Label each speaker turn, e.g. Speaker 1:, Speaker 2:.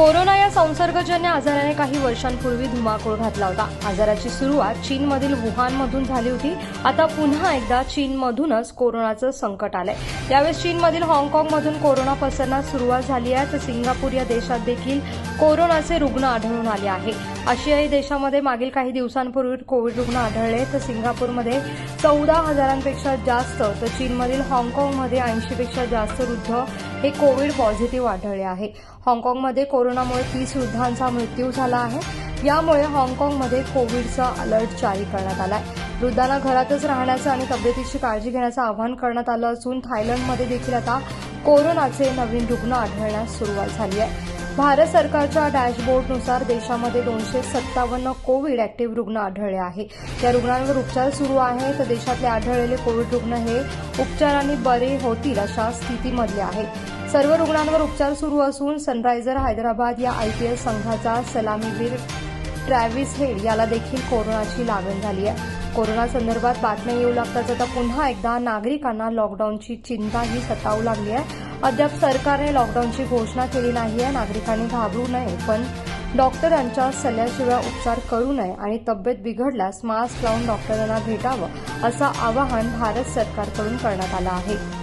Speaker 1: Corona या संसर्गजन्य आजाराने काही वर्षांपूर्वी धुमाकूळ घातला होता. आजाराची सुरुवात चीनमधील वुहानमधून झाली होती. आता पुन्हा एकदा चीनमधूनच कोरोनाचं संकट आलंय. यावेळेस चीनमधील हाँगकाँगमधून कोरोना पसरण्यास सुरुवात झाली आहे. तर सिंगापूर या देशात देखील कोरोनाचे रुग्ण आढळून आले आहे. आशियाई देशामध्ये मागील काही दिवसांपूर्वी कोविड रुग्ण आढळले. तर सिंगापूरमध्ये चौदा हजारांपेक्षा जास्त तर चीनमधील हाँगकाँगमध्ये ऐंशीपेक्षा जास्त वृद्ध हे कोविड पॉझिटिव्ह आढळले आहे. हाँगकाँगमध्ये कोरोनामुळे तीस वृद्धांचा मृत्यू झाला आहे. यामुळे हाँगकाँगमध्ये कोविडचा अलर्ट जारी करण्यात आला आहे वृद्धांना घरातच राहण्याचं आणि तब्येतीची काळजी घेण्याचं आवाहन करण्यात आलं असून थायलंडमध्ये देखील आता कोरोनाचे नवीन रुग्ण आढळण्यास सुरुवात झाली आहे. भारत सरकारच्या डॅशबोर्डनुसार देशामध्ये दोनशे सत्तावन्न कोविड ऍक्टिव्ह रुग्ण आढळले आहे या रुग्णांवर उपचार सुरू आहे तर देशातले आढळलेले कोविड रुग्ण हे उपचाराने बरे होतील अशा स्थितीमधले आहेत. सर्व रुग्णांवर उपचार सुरू असून सनरायझर हैदराबाद या आयपीएल संघाचा सलामीवीर ट्रॅव्हिस हेड याला देखील कोरोनाची लागण झाली आहे. कोरोना संदर्भात बातम्या येऊ लागताच आता पुन्हा एकदा नागरिकांना लॉकडाऊनची चिंता ही सतावू लागली आहे. अद्याप सरकारने लॉकडाऊनची घोषणा केली नाही आहे नागरिकांनी घाबरू नये पण डॉक्टरांच्या सल्ल्याशिवाय उपचार करू नये आणि तब्येत बिघडल्यास मास्क लावून डॉक्टरांना भेटावं असं आवाहन भारत सरकारकडून करण्यात आलं आहे.